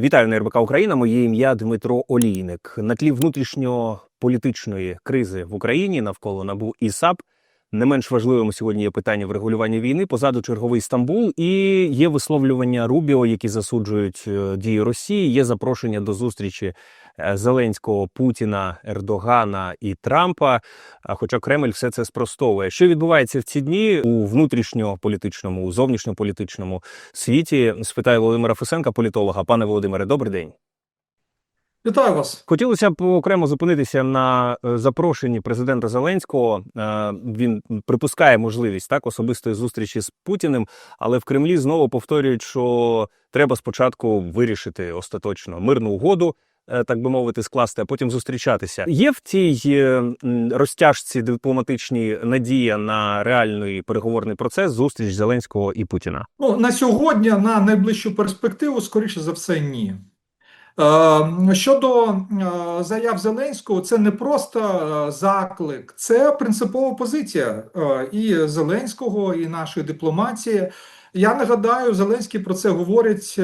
Вітаю на РБК Україна. Моє ім'я Дмитро Олійник. На тлі внутрішньополітичної кризи в Україні навколо НАБУ і САП не менш важливим сьогодні є питання врегулювання війни. Позаду черговий Стамбул, і є висловлювання Рубіо, які засуджують е, дії Росії. Є запрошення до зустрічі Зеленського, Путіна, Ердогана і Трампа. Хоча Кремль все це спростовує. Що відбувається в ці дні у внутрішньополітичному, у зовнішньополітичному світі? Спитаю Володимира Фесенка, політолога. Пане Володимире, добрий день. Вітаю вас. Хотілося б окремо зупинитися на е, запрошенні президента Зеленського. Е, Він припускає можливість так особистої зустрічі з Путіним, але в Кремлі знову повторюють, що треба спочатку вирішити остаточно мирну угоду. Е, Так би мовити, скласти, а потім зустрічатися. Є в цій е, розтяжці дипломатичній надія на реальний переговорний процес зустріч Зеленського і Путіна. Ну, на сьогодні, на найближчу перспективу, скоріше за все, ні. Е, Щодо заяв Зеленського, це не просто заклик, це принципова позиція і Зеленського, і нашої дипломатії. Я нагадаю, Зеленський про це говорить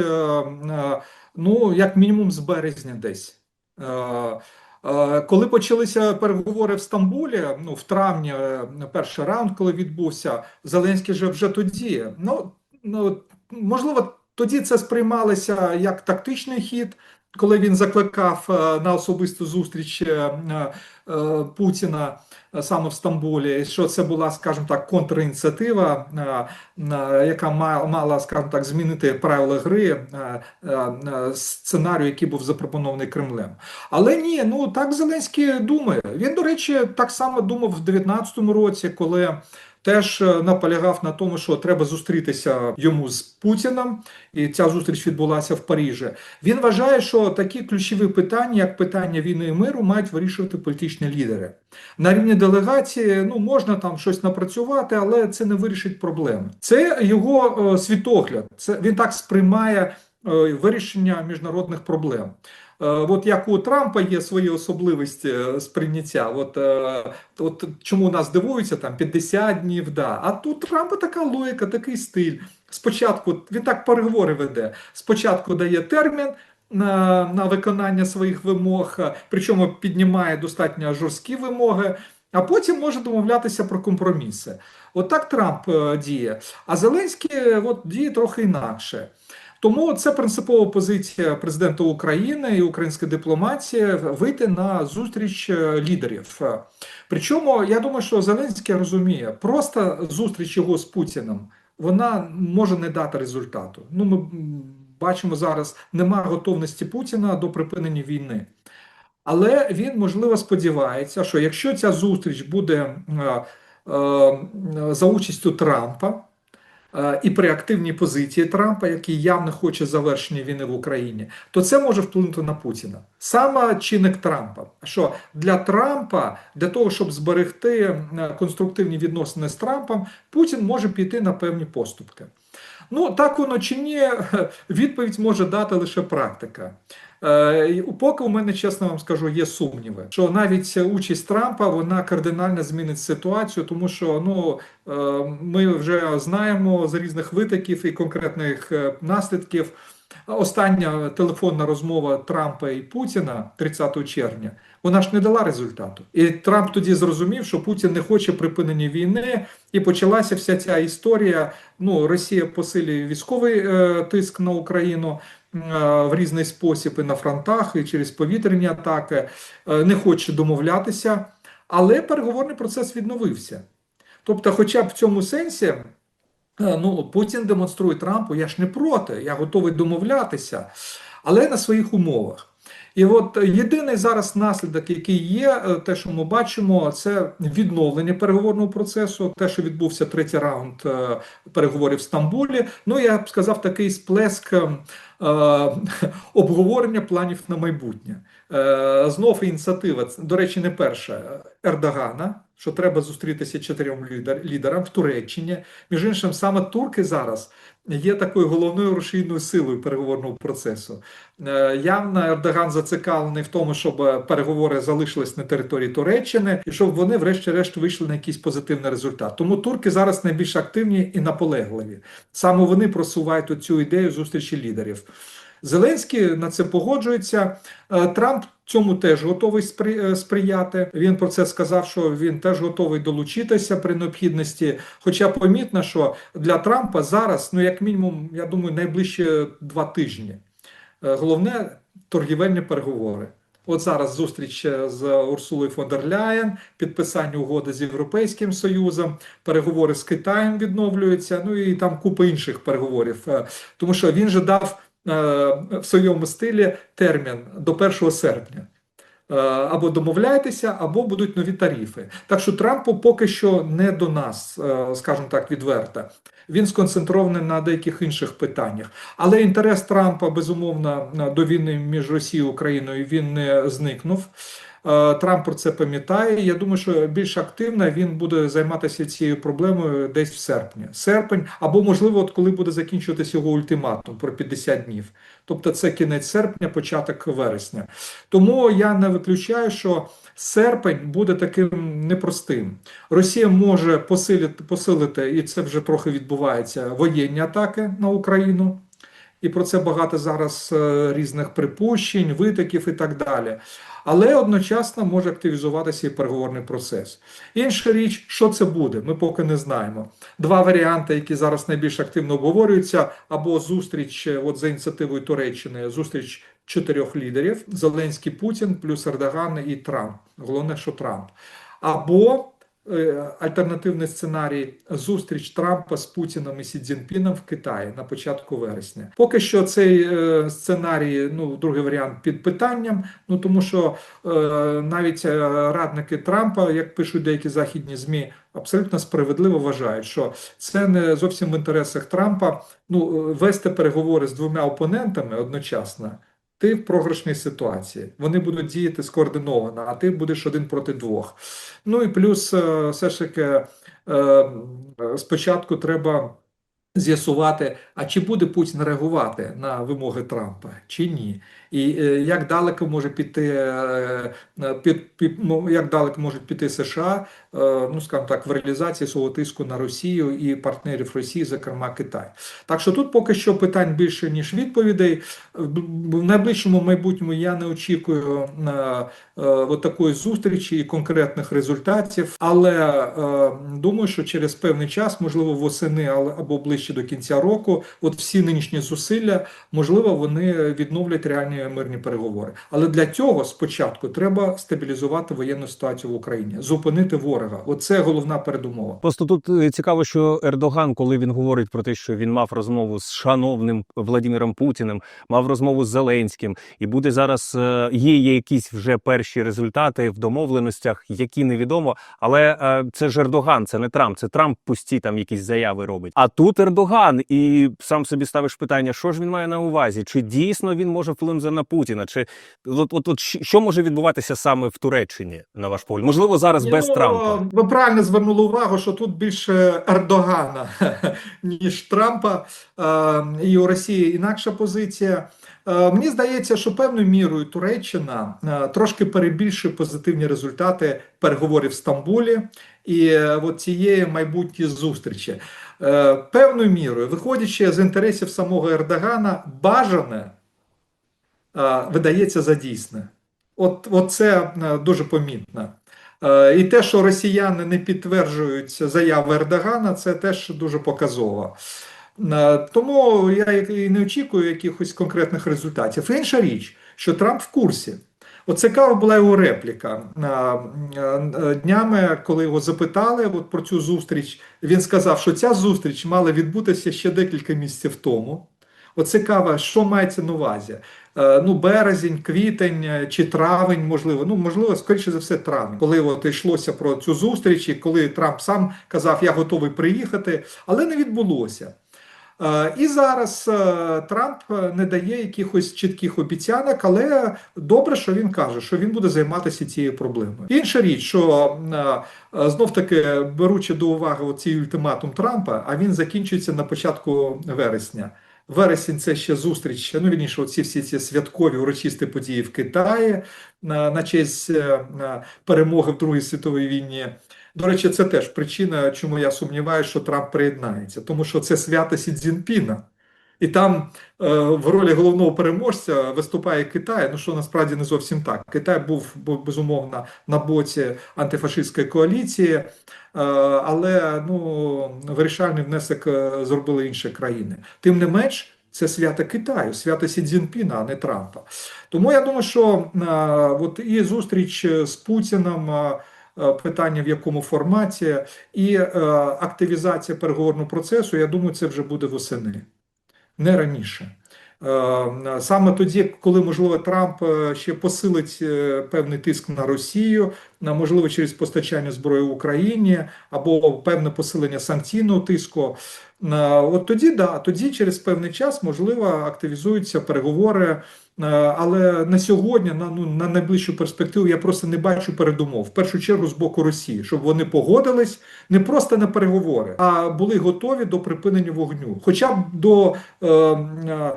ну, як мінімум з березня десь. Е, Е, Коли почалися переговори в Стамбулі, ну в травні, е, перший раунд, коли відбувся, Зеленський же вже тоді. Ну, ну можливо, тоді це сприймалося як тактичний хід, коли він закликав е, на особисту зустріч е, е, Путіна саме в Стамбулі, що це була, скажімо так, контрініціатива, яка мала, скажімо так, змінити правила гри сценарію, який був запропонований Кремлем. Але ні, ну так Зеленський думає. Він, до речі, так само думав в 2019 році, коли теж е, наполягав на тому, що треба зустрітися йому з Путіним, і ця зустріч відбулася в Парижі. Він вважає, що такі ключові питання, як питання війни і миру, мають вирішувати політичні лідери. На рівні делегації ну можна там щось напрацювати, але це не вирішить проблеми. Це його е, світогляд. Це він так сприймає е, вирішення міжнародних проблем. Е, От як у Трампа є свої особливості е, сприйняття. От, е, от чому нас дивуються, там 50 днів, да. А тут Трампа така логіка, такий стиль. Спочатку він так переговори веде. Спочатку дає термін. На, на виконання своїх вимог, е, причому піднімає достатньо жорсткі вимоги, а потім може домовлятися про компроміси. От так Трамп е, діє. А Зеленський е, от, діє трохи інакше. Тому це принципова позиція президента України і української дипломатії вийти на зустріч е, лідерів. Е, Причому я думаю, що Зеленський розуміє, просто зустріч його з Путіним вона може не дати результату. Ну, ми бачимо зараз, немає готовності Путіна до припинення війни. Але він, можливо, сподівається, що якщо ця зустріч буде е, е, за участю Трампа і при активній позиції Трампа, який явно хоче завершення війни в Україні, то це може вплинути на Путіна. Саме чинник Трампа. Що для Трампа, для того, щоб зберегти е, конструктивні відносини з Трампом, Путін може піти на певні поступки. Ну, так воно чи ні, відповідь може дати лише практика. Е, Поки у мене, чесно вам скажу, є сумніви, що навіть участь Трампа вона кардинально змінить ситуацію, тому що ну е, ми вже знаємо з різних витоків і конкретних е, наслідків. Остання телефонна розмова Трампа і Путіна 30 червня, вона ж не дала результату. І Трамп тоді зрозумів, що Путін не хоче припинення війни, і почалася вся ця історія. Ну, Росія посилює військовий е, тиск на Україну е, в різний спосіб і на фронтах, і через повітряні атаки, е, не хоче домовлятися, але переговорний процес відновився. Тобто, хоча б в цьому сенсі. Е, Ну, Путін демонструє Трампу, я ж не проти, я готовий домовлятися, але на своїх умовах. І от єдиний зараз наслідок, який є, е, те, що ми бачимо, це відновлення переговорного процесу, те, що відбувся третій раунд е, переговорів в Стамбулі. Ну, я б сказав, такий сплеск е, обговорення планів на майбутнє. Е, Знов ініціатива, до речі, не перша Ердогана, що треба зустрітися чотирьом лідер- лідерам в Туреччині. Між іншим, саме турки зараз є такою головною рушійною силою переговорного процесу. Е, Явно Ердоган зацікавлений в тому, щоб переговори залишились на території Туреччини і щоб вони, врешті-решт, вийшли на якийсь позитивний результат. Тому турки зараз найбільш активні і наполегливі. Саме вони просувають цю ідею зустрічі лідерів. Зеленський на це погоджується. Е, Трамп цьому теж готовий спри- е, сприяти. Він про це сказав, що він теж готовий долучитися при необхідності. Хоча помітно, що для Трампа зараз, ну як мінімум, я думаю, найближчі два тижні. Е, Головне торгівельні переговори. От зараз зустріч з Урсулою фон дер Ляєн, підписання угоди з Європейським Союзом, переговори з Китаєм відновлюються, ну і там купа інших переговорів. Тому що він же дав в своєму стилі термін до 1 серпня. Е, Або домовляйтеся, або будуть нові тарифи. Так що Трампу поки що не до нас, е, скажімо так, відверто. Він сконцентрований на деяких інших питаннях. Але інтерес Трампа, безумовно, до війни між Росією і Україною він не зникнув. Е, Трамп про це пам'ятає. Я думаю, що більш активно він буде займатися цією проблемою десь в серпні. Серпень, або, можливо, от коли буде закінчуватися його ультиматум про 50 днів. Тобто це кінець серпня, початок вересня. Тому я не виключаю, що серпень буде таким непростим. Росія може посилити, посилити, і це вже трохи відбувається, воєнні атаки на Україну. І про це багато зараз е, різних припущень, витоків і так далі. Але одночасно може активізуватися і переговорний процес. Інша річ, що це буде, ми поки не знаємо. Два варіанти, які зараз найбільш активно обговорюються, або зустріч е, от за ініціативою Туреччини, зустріч чотирьох лідерів: Зеленський, Путін, плюс Ердоган і Трамп. Головне, що Трамп. Або альтернативний сценарій зустріч Трампа з Путіном і Сі Цзіньпіном в Китаї на початку вересня. Поки що цей е, сценарій, ну другий варіант під питанням. Ну тому що е, навіть е, радники Трампа, як пишуть деякі західні змі, абсолютно справедливо вважають, що це не зовсім в інтересах Трампа. Ну е, вести переговори з двома опонентами одночасно. Ти в програшній ситуації. Вони будуть діяти скоординовано, а ти будеш один проти двох. Ну і плюс, е, все ж таки, е, спочатку треба з'ясувати, а чи буде Путін реагувати на вимоги Трампа, чи ні. І е, як далеко може піти, е, е, під, під, ну, як далеко можуть піти США, ну скажімо так, в реалізації свого тиску на Росію і партнерів Росії, зокрема Китай. Так що тут поки що питань більше ніж відповідей. В найближчому майбутньому я не очікую от такої зустрічі і конкретних результатів, але думаю, що через певний час, можливо, восени але- або ближче до кінця року, от всі нинішні зусилля, можливо, вони відновлять реальні мирні переговори. Але для цього спочатку треба стабілізувати воєнну ситуацію в Україні, зупинити ворога. Оце головна передумова. Просто тут е, цікаво, що Ердоган, коли він говорить про те, що він мав розмову з шановним Владимиром Путіним, мав розмову з Зеленським, і буде зараз е, є, є якісь вже перші результати в домовленостях, які невідомо. Але е, це ж Ердоган, це не Трамп. Це Трамп пусті там якісь заяви робить. А тут Ердоган, і сам собі ставиш питання, що ж він має на увазі? Чи дійсно він може вплинути на Путіна? Чи от, от, от що може відбуватися саме в Туреччині, на ваш погляд? Можливо, зараз Ні, без ну, Трампа. Ви правильно звернули увагу, що тут більше Ердогана, ніж Трампа. Е, І у Росії інакша позиція. Е, Мені здається, що певною мірою Туреччина е, трошки перебільшує позитивні результати переговорів в Стамбулі і е, от цієї майбутньої зустрічі. Певною мірою, виходячи з інтересів самого Ердогана, бажане видається за дійсне. От, от це е, дуже помітно. Е, І те, що росіяни не підтверджують заяви Ердогана, це теж дуже показово. Е, Тому я і не очікую якихось конкретних результатів. Інша річ, що Трамп в курсі. От цікава була його репліка Е, е, днями, коли його запитали от про цю зустріч. Він сказав, що ця зустріч мала відбутися ще декілька місяців тому. От цікаво, що мається на увазі. Е, Ну, березень, квітень е, чи травень, можливо. Ну, можливо, скоріше за все, травень, коли от йшлося про цю зустріч, і коли Трамп сам казав, я готовий приїхати, але не відбулося. Е, І зараз Трамп не дає якихось чітких обіцянок, але добре, що він каже, що він буде займатися цією проблемою. Інша річ, що знов таки беручи до уваги цей ультиматум Трампа, а він закінчується на початку вересня. Вересень це ще зустріч. Ну вірніше, оці всі ці святкові урочисті події в Китаї на, на честь е, на перемоги в Другій світовій війні. До речі, це теж причина, чому я сумніваюся, що Трамп приєднається, тому що це свято Сі Цзіньпіна. І там е, в ролі головного переможця виступає Китай. Ну що насправді не зовсім так. Китай був, був безумовно на боці антифашистської коаліції, але ну, вирішальний внесок е, зробили інші країни. Тим не менш, це свято Китаю, свято Сі Цзіньпіна, а не Трампа. Тому я думаю, що е, от і зустріч з Путіним. е, е, Питання в якому форматі і е, активізація переговорного процесу, я думаю, це вже буде восени не раніше. Е, Саме тоді, коли можливо Трамп е, ще посилить е, певний тиск на Росію, можливо через постачання зброї Україні або певне посилення санкційного тиску. От тоді да, тоді через певний час можливо активізуються переговори. Е, Але на сьогодні, на ну на найближчу перспективу, я просто не бачу передумов. В першу чергу з боку Росії, щоб вони погодились не просто на переговори, а були готові до припинення вогню, хоча б до е, е, е,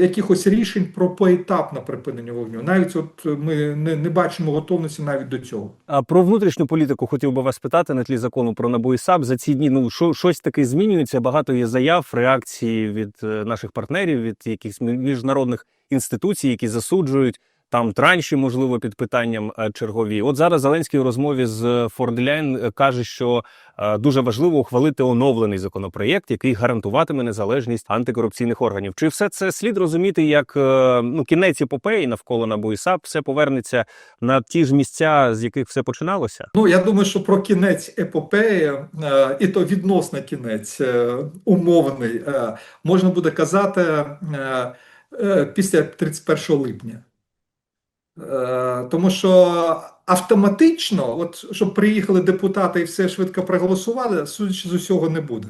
якихось рішень про поетапне припинення вогню. Навіть от ми не, не бачимо готовності навіть до цього. А про внутрішню політику хотів би вас питати на тлі закону про НАБУ і САП. За ці дні ну що щось таке змінюється. Багато є заяв, реакції від е, наших партнерів, від якихось мі- міжнародних інституцій, які засуджують там транші, можливо, під питанням е, чергові. От зараз Зеленський у розмові з Фордляйн е, каже, що е, дуже важливо ухвалити оновлений законопроєкт, який гарантуватиме незалежність антикорупційних органів. Чи все це слід розуміти як ну кінець епопеї навколо НАБУ і САП? Все повернеться на ті ж місця, з яких все починалося? Ну я думаю, що про кінець епопеї, і то відносно кінець умовний, можна буде казати після 31 липня. Е, Тому що автоматично, от щоб приїхали депутати і все швидко проголосували, судячи з усього, не буде.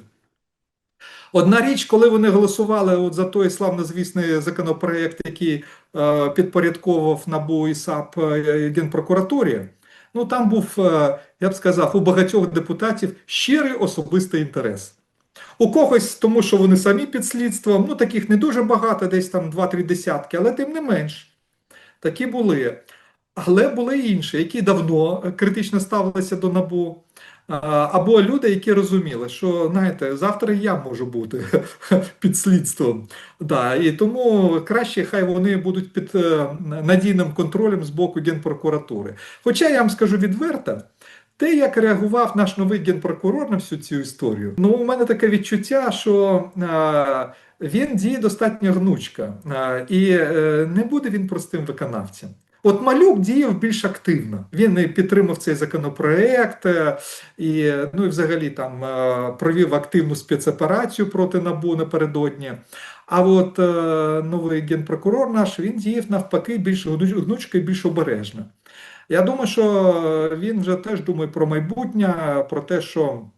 Одна річ, коли вони голосували от за той славнозвісний законопроект, який е, підпорядковував НАБУ і САП е, Генпрокуратурі, ну там був, е, я б сказав, у багатьох депутатів щирий особистий інтерес. У когось, тому що вони самі під слідством, ну таких не дуже багато, десь там 2-3 десятки, але тим не менш. Такі були. Але були інші, які давно е, критично ставилися до НАБУ. Або люди, які розуміли, що знаєте, завтра я можу бути під слідством. Да, і тому краще хай вони будуть під е, надійним контролем з боку Генпрокуратури. Хоча я вам скажу відверто, те, як реагував наш новий генпрокурор на всю цю історію, ну у мене таке відчуття, що е, він діє достатньо гнучко, е, і е, не буде він простим виконавцем. От Малюк діяв більш активно. Він підтримав цей законопроект, е, і ну і взагалі там е, провів активну спецоперацію проти НАБУ напередодні. А от новий генпрокурор наш він діяв навпаки більш гну- гнучко і більш обережно. Я думаю, що він вже теж думає про майбутнє, про те, що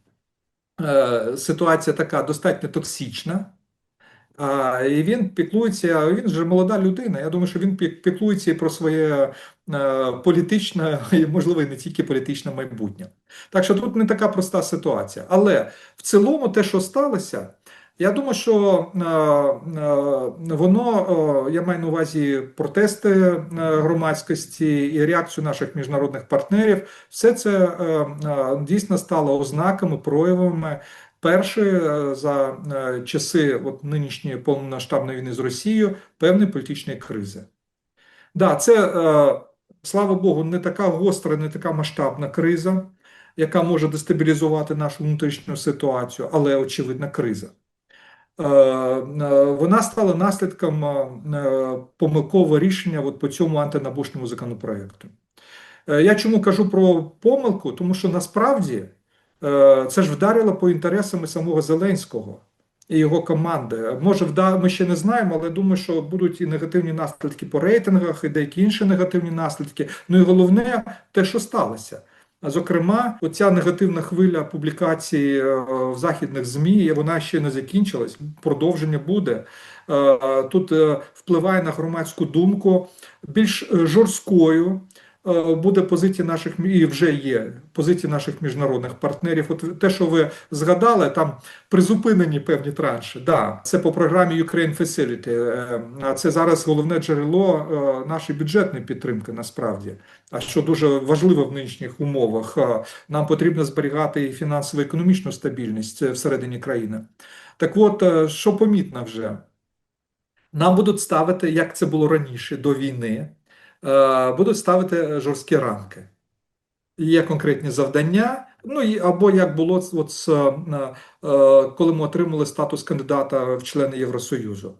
е, ситуація така достатньо токсична. А, і він піклується, він же молода людина. Я думаю, що він піклується і про своє е, політичне, і можливо, і не тільки політичне майбутнє. Так що тут не така проста ситуація. Але в цілому, те, що сталося, я думаю, що е, е, воно, е, я маю на увазі протести громадськості і реакцію наших міжнародних партнерів, все це дійсно стало ознаками, проявами. Перше за часи от нинішньої повномасштабної війни з Росією певної політичної кризи. Да, це, слава Богу, не така гостра, не така масштабна криза, яка може дестабілізувати нашу внутрішню ситуацію, але очевидна криза. Е, е, Вона стала наслідком е, помилкового рішення от по цьому антинабушному законопроекту. Я чому кажу про помилку? Тому що насправді це ж вдарило по інтересам самого Зеленського і його команди. Може, ми ще не знаємо, але думаю, що будуть і негативні наслідки по рейтингах, і деякі інші негативні наслідки. Ну і головне, те, що сталося. Зокрема, оця негативна хвиля публікацій е, в західних ЗМІ, вона ще не закінчилась, продовження буде. Е, Тут е, впливає на громадську думку більш жорсткою. Е, Буде позиція наших і вже є позиція наших міжнародних партнерів. От те, що ви згадали, там призупинені певні транші. Да, це по програмі Ukraine Facility. е, це зараз головне джерело е, нашої бюджетної підтримки. Насправді, а що дуже важливо в нинішніх умовах, нам потрібно зберігати і фінансово-економічну стабільність е, всередині країни. Так от, що помітно вже, нам будуть ставити, як це було раніше до війни, будуть ставити жорсткі рамки. Є конкретні завдання, ну і або як було от, з, е, е, коли ми отримали статус кандидата в члени Євросоюзу.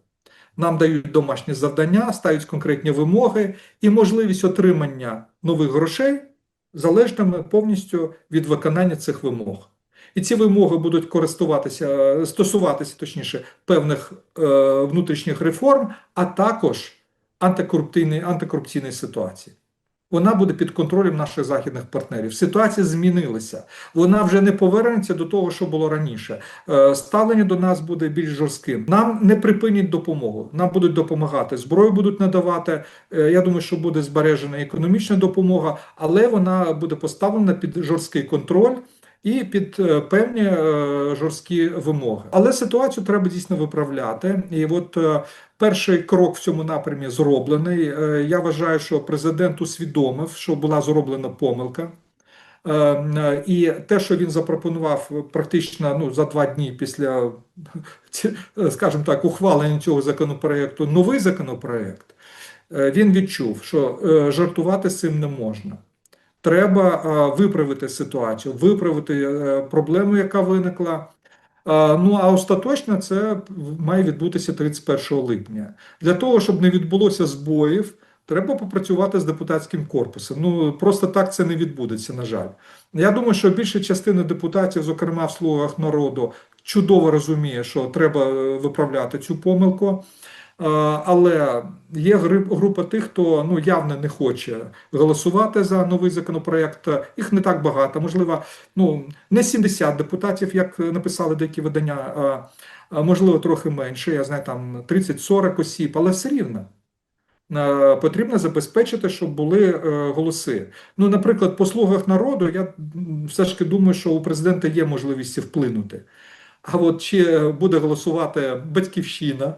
Нам дають домашні завдання, ставлять конкретні вимоги і можливість отримання нових грошей залежатиме повністю від виконання цих вимог. І ці вимоги будуть користуватися, е, стосуватися точніше певних е, внутрішніх реформ, а також антикорупційної, антикорупційної ситуації. Вона буде під контролем наших західних партнерів. Ситуація змінилася. Вона вже не повернеться до того, що було раніше. Е, Ставлення до нас буде більш жорстким. Нам не припинять допомогу. Нам будуть допомагати. Зброю будуть надавати. Е, Я думаю, що буде збережена економічна допомога, але вона буде поставлена під жорсткий контроль. І під е, певні е, жорсткі вимоги, але ситуацію треба дійсно виправляти. І от е, перший крок в цьому напрямі зроблений. Я вважаю, що президент усвідомив, що була зроблена помилка. І те, що він запропонував практично ну, за два дні після, скажімо так, ухвалення цього законопроекту, новий законопроект, він відчув, що жартувати з цим не можна. Треба е, виправити ситуацію, виправити е, проблему, яка виникла. Е, Ну а остаточно це має відбутися 31 липня. Для того, щоб не відбулося збоїв, треба попрацювати з депутатським корпусом. Ну просто так це не відбудеться, на жаль. Я думаю, що більша частина депутатів, зокрема в слугах народу, чудово розуміє, що треба виправляти цю помилку. Але є група тих, хто ну явно не хоче голосувати за новий законопроект. Їх не так багато, можливо, ну не 70 депутатів, як написали деякі видання, а, можливо трохи менше. Я знаю там 30-40 осіб, але все рівно. Потрібно забезпечити, щоб були е, голоси. Ну, наприклад, по слугах народу, я все ж таки думаю, що у президента є можливість вплинути. А от чи буде голосувати батьківщина?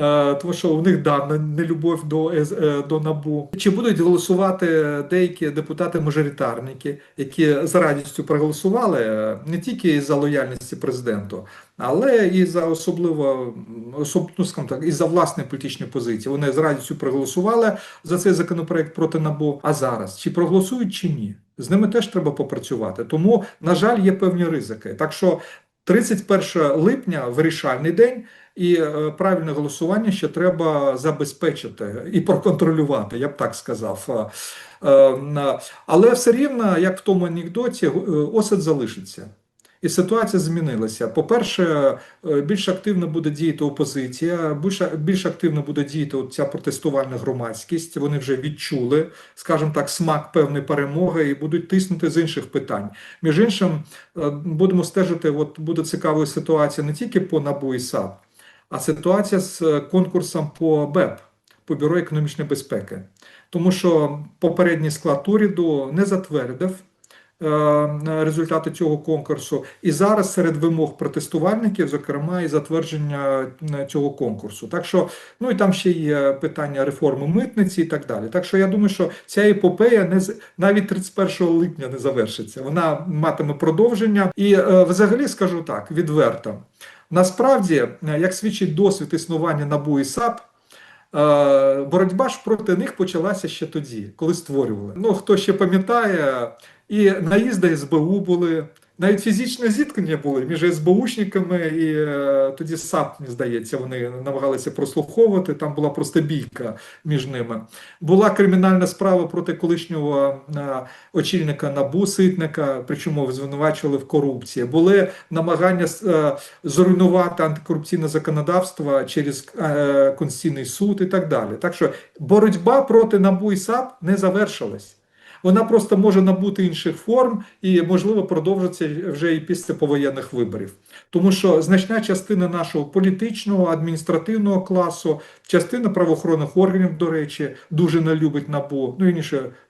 Е, Тому що у них да, нелюбов до, е, до НАБУ. Чи будуть голосувати деякі депутати-мажоритарники, які з радістю проголосували е, не тільки за лояльності президенту, але і за особливо особ, ну, так, і за власні політичні позиції. Вони з радістю проголосували за цей законопроект проти НАБУ. А зараз чи проголосують, чи ні? З ними теж треба попрацювати. Тому, на жаль, є певні ризики. Так що 31 липня вирішальний день. І е, правильне голосування ще треба забезпечити і проконтролювати, я б так сказав. Е, е, Але все рівно, як в тому анекдоті, осад залишиться. І ситуація змінилася. По-перше, більш активно буде діяти опозиція, більш, більш активно буде діяти ця протестувальна громадськість. Вони вже відчули, скажімо так, смак певної перемоги і будуть тиснути з інших питань. Між іншим, будемо стежити. От буде цікава ситуація не тільки по НАБУ і САП, а ситуація з е, конкурсом по БЕП, по Бюро економічної безпеки. Тому що попередній склад уряду не затвердив е, результати цього конкурсу. І зараз серед вимог протестувальників, зокрема, і затвердження е, цього конкурсу. Так що, ну і там ще є питання реформи митниці і так далі. Так що я думаю, що ця епопея не навіть 31 липня не завершиться. Вона матиме продовження. І е, взагалі скажу так, відверто. Насправді, е, як свідчить досвід існування НАБУ і САП, е, боротьба ж проти них почалася ще тоді, коли створювали. Ну, хто ще пам'ятає, і наїзди СБУ були, навіть фізичне зіткнення були між СБУшниками і е, тоді САП, мені здається, вони намагалися прослуховувати, там була просто бійка між ними. Була кримінальна справа проти колишнього е, очільника НАБУ Ситника, причому звинувачували в корупції. Були намагання е, зруйнувати антикорупційне законодавство через е, Конституційний суд і так далі. Так що боротьба проти НАБУ і САП не завершилась. Вона просто може набути інших форм і, можливо, продовжиться вже і після повоєнних виборів. Тому що значна частина нашого політичного, адміністративного класу, частина правоохоронних органів, до речі, дуже не любить НАБУ, ну і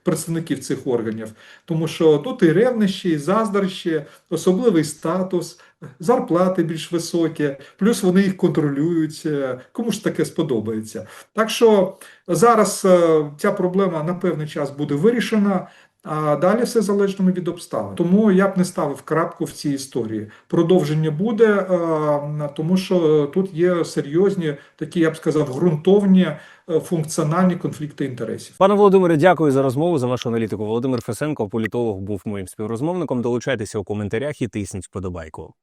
представників цих органів. Тому що тут і ревнощі, і заздрощі, особливий статус, зарплати більш високі, плюс вони їх контролюють. Е, Кому ж таке сподобається? Так що зараз е, ця проблема на певний час буде вирішена. А далі все залежно від обставин. Тому я б не ставив крапку в цій історії. Продовження буде, е, тому що тут є серйозні такі, я б сказав, ґрунтовні функціональні конфлікти інтересів. Пане Володимире, дякую за розмову за вашу аналітику. Володимир Фесенко, політолог, був моїм співрозмовником. Долучайтеся у коментарях і тисніть вподобайку.